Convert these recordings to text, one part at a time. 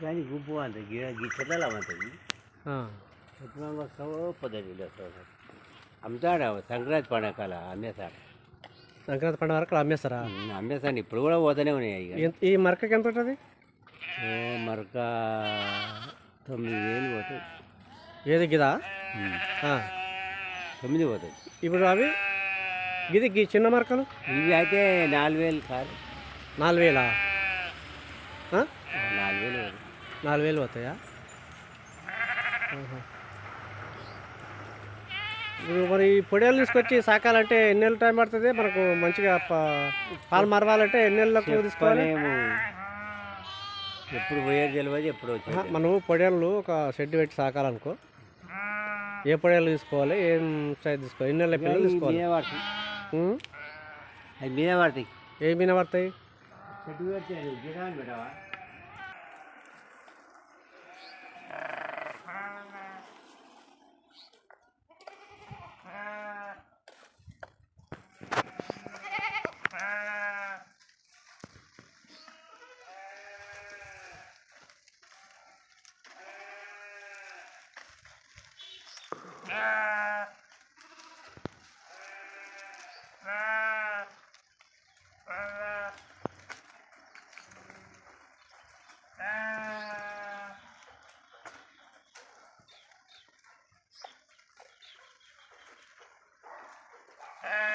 కానీ గుంపు అంత గిడ గీ చెట్ల ఉంటుంది వస్తావు అమ్ముతాడు సంక్రాంతి పండగల అమ్మేస్తాడు సంక్రాంతి పండుగ వరకు అమ్మేస్తారా అమ్మేస్తాను ఇప్పుడు కూడా పోతూనే ఉన్నాయి ఈ మరకకి ఎంత ఉంటుంది ఓ మరొక తొమ్మిది వేలు పోతాయి ఏది గిదా. తొమ్మిది పోతాయి ఇప్పుడు అవి గిది గీ చిన్న మరకలు ఇవి అయితే నాలుగు వేలు కాదు నాలుగు వేలా? నాలుగు వేలు నాలుగు వేలు పోతాయా. ఇప్పుడు మరి ఈ పొడేలు తీసుకొచ్చి సాకాలంటే ఎన్ని నెలలు టైం పడుతుంది? మనకు మంచిగా పాలు మరవాలంటే ఎన్ని నెలలకు తీసుకోవాలి? ఎప్పుడు పోయేది తెలియదు ఎప్పుడు మనం పొడేళ్ళు ఒక షెడ్ పెట్టి సాకాలనుకో. ఏ పొడేళ్ళు తీసుకోవాలి? ఏం సైజ్ తీసుకోవాలి? ఎన్ని నెలల పిల్లలు తీసుకోవాలి? అవి మీద పడతాయి ఏ మీద పడతాయి? ba ba ba ba Uh...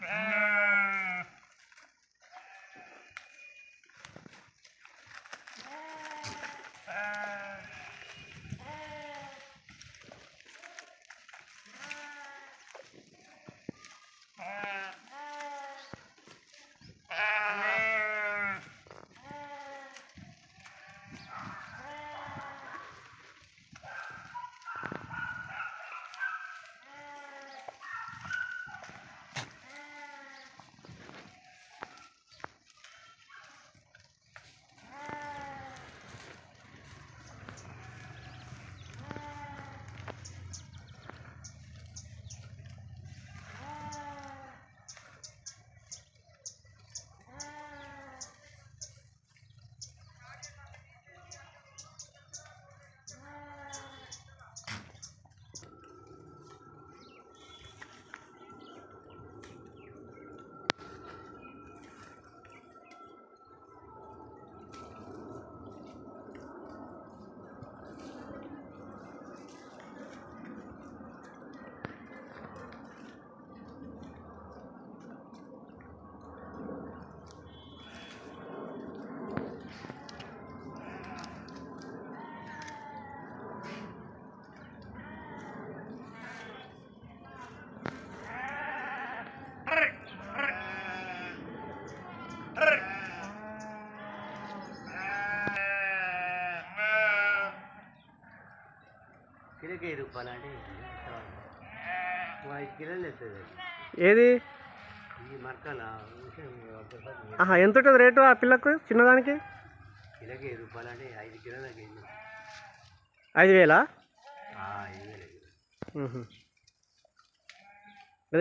Bye. కిలోకి ఐదు రూపాయలు అంటే ఓ ఐదు కిలోలు ఏది? ఈ మరకల? ఆహా ఎంత ఉంటుంది రేటు ఆ పిల్లకు చిన్నదానికి? కిలోకి ఐదు రూపాయలు అంటే ఐదు కిలోలకి ఐదు వేలా? ఆ, ఐదు వేలు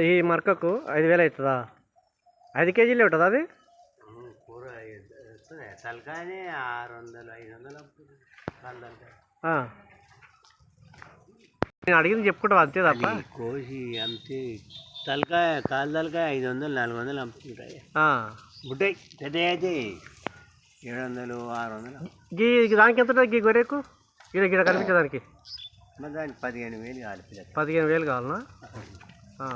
ఈ మరకకు ఐదు వేలు అవుతుందా? ఐదు కేజీలు ఉంటుందా అది? కూర తలకాయనే ఆరు వందలు ఐదు వందలు అమ్ముతుంది కాలు తలకాయ ఆ. నేను అడిగింది చెప్పుకుంటావు? అంతే తప్ప. అది కోసి అంతే. తలకాయ కాలు తలకాయ ఐదు వందలు నాలుగు వందలు అమ్ముతుంటాయి. ఆ. బుడ్డాయి పెద్ద అయితే ఏడు వందలు ఆరు వందలు. గీ గీ దానికి ఎంత ఉంటుంది గీ గొర్రెకు? గిడ గిడ కనిపించేదానికి మరి దానికి పదిహేను వేలు కావాలి పిల్లకి పదిహేను వేలు కావాలనా? ఆ.